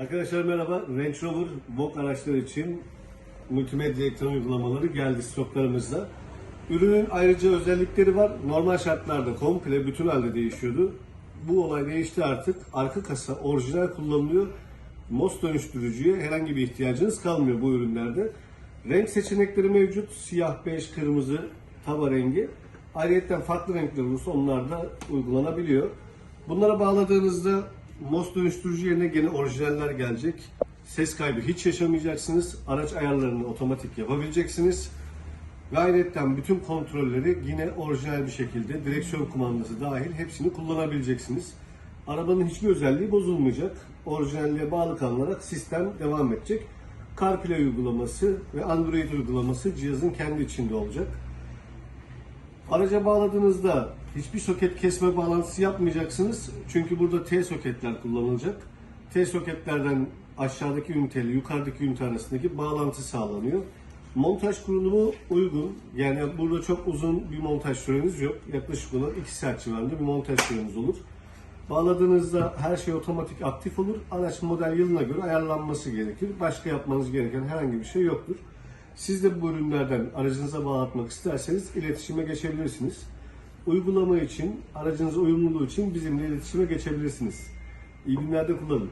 Arkadaşlar merhaba. Range Rover Vogue araçları için multimedya ekran uygulamaları geldi stoklarımızda. Ürünün ayrıca özellikleri var. Normal şartlarda komple bütün halde değişiyordu. Bu olay değişti artık. Arka kasa orijinal kullanılıyor. MOS dönüştürücüye herhangi bir ihtiyacınız kalmıyor bu ürünlerde. Renk seçenekleri mevcut. Siyah, bej, kırmızı, tava rengi. Ayrıca farklı renkler olursa onlar da uygulanabiliyor. Bunlara bağladığınızda MOS dönüştürücü yerine gene orijinaller gelecek. Ses kaybı hiç yaşamayacaksınız. Araç ayarlarını otomatik yapabileceksiniz. Ve bütün kontrolleri yine orijinal bir şekilde direksiyon kumandası dahil hepsini kullanabileceksiniz. Arabanın hiçbir özelliği bozulmayacak. Orijinalliğe bağlı kalınarak sistem devam edecek. CarPlay uygulaması ve Android uygulaması cihazın kendi içinde olacak. Araca bağladığınızda hiçbir soket kesme bağlantısı yapmayacaksınız. Çünkü burada T soketler kullanılacak. T soketlerden aşağıdaki üniteyle yukarıdaki ünite arasındaki bağlantı sağlanıyor. Montaj kurulumu uygun. Yani burada çok uzun bir montaj süreniz yok. Yaklaşık olarak 2 saat civarında bir montaj süreniz olur. Bağladığınızda her şey otomatik aktif olur. Araç model yılına göre ayarlanması gerekir. Başka yapmanız gereken herhangi bir şey yoktur. Siz de bu ürünlerden aracınıza bağlatmak isterseniz iletişime geçebilirsiniz. Uygulama için, aracınıza uyumluluğu için bizimle iletişime geçebilirsiniz. İyi günler de kullanın.